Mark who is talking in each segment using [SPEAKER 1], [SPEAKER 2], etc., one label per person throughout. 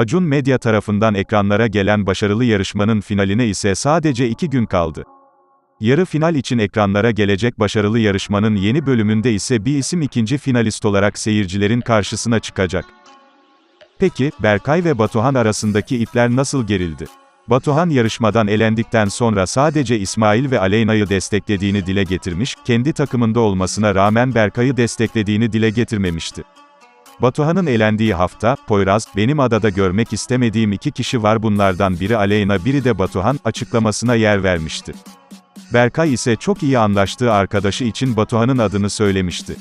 [SPEAKER 1] Acun Medya tarafından ekranlara gelen başarılı yarışmanın finaline ise sadece iki gün kaldı. Yarı final için ekranlara gelecek başarılı yarışmanın yeni bölümünde ise bir isim ikinci finalist olarak seyircilerin karşısına çıkacak. Peki, Berkay ve Batuhan arasındaki ipler nasıl gerildi? Batuhan yarışmadan elendikten sonra sadece İsmail ve Aleyna'yı desteklediğini dile getirmiş, kendi takımında olmasına rağmen Berkay'ı desteklediğini dile getirmemişti. Batuhan'ın elendiği hafta, Poyraz, benim adada görmek istemediğim iki kişi var bunlardan biri Aleyna biri de Batuhan, açıklamasına yer vermişti. Berkay ise çok iyi anlaştığı arkadaşı için Batuhan'ın adını söylemişti.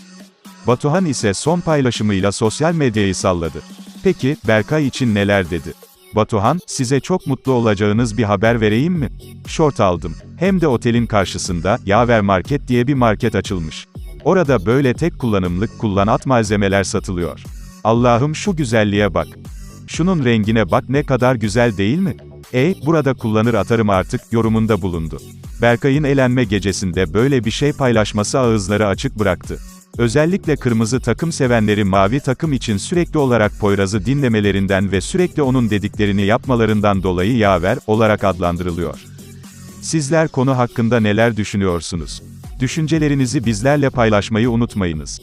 [SPEAKER 1] Batuhan ise son paylaşımıyla sosyal medyayı salladı. Peki, Berkay için neler dedi? Batuhan, size çok mutlu olacağınız bir haber vereyim mi? Şort aldım. Hem de otelin karşısında, Yaver Market diye bir market açılmış. Orada böyle tek kullanımlık kullanat malzemeler satılıyor. Allah'ım şu güzelliğe bak. Şunun rengine bak ne kadar güzel değil mi? E, burada kullanır atarım artık, yorumunda bulundu. Berkay'ın elenme gecesinde böyle bir şey paylaşması ağızları açık bıraktı. Özellikle kırmızı takım sevenleri mavi takım için sürekli olarak Poyraz'ı dinlemelerinden ve sürekli onun dediklerini yapmalarından dolayı yaver olarak adlandırılıyor. Sizler konu hakkında neler düşünüyorsunuz? Düşüncelerinizi bizlerle paylaşmayı unutmayınız.